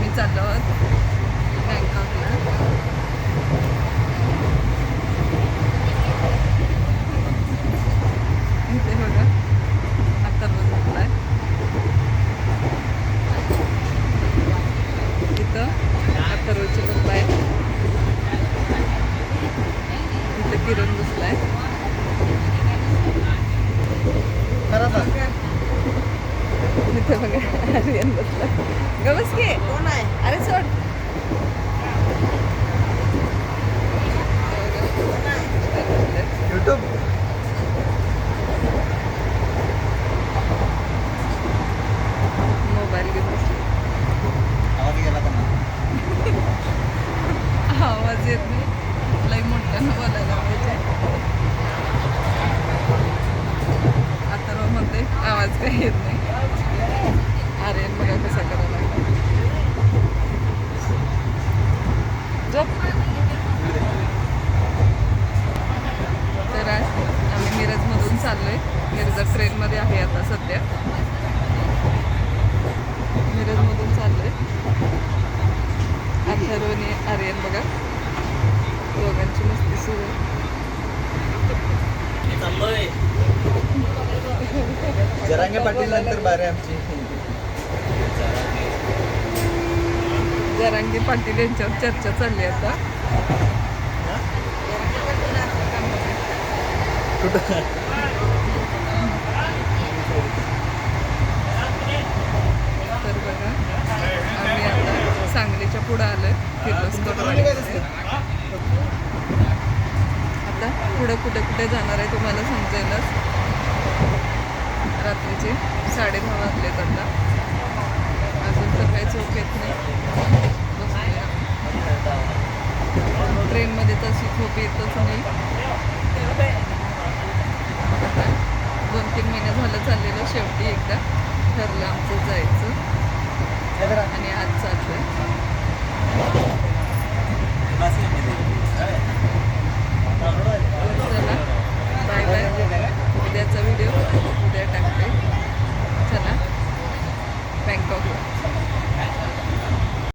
आम्ही चाललो आहोत बँकॉक इथं बघा आर्यन बसला गमस की कोण आहे अरे सोड युट्यूब मोबाईल घेऊन आवाज आवाज येत नाही लई मोठ्यानं बोलायला पाहिजे आता म्हणते आवाज काही येत नाही अरे बघा कसा करायला लागला. झोप तर आज आम्ही मिरजमधून चाललोय. मिरज ट्रेनमध्ये आहे आता सध्या. मिरजमधून चाललोय. अथर्वने आर्यन बघा. दोघांची मस्ती सुरू आहे. जरांगे पाटील नंतर बारे आमची. जरांगे पाटील यांच्यावर चर्चा चालली आता. कुठं तर बघा आम्ही आता सांगलीच्या पुढं आलोय. किर्लोस्करवाडीमध्ये आता पुढं कुठे कुठे जाणार आहे तुम्हाला समजेलच. रात्रीचे साडे दहा वाजलेत आता. अजून तर काही झोप येत नाही. ट्रेनमध्ये तशी झोप येतच नाही. दोन तीन महिने झालं चाललेलं शेवटी एकदा. ठरलं आमचं जायचं. आणि आज चाललोय. go here.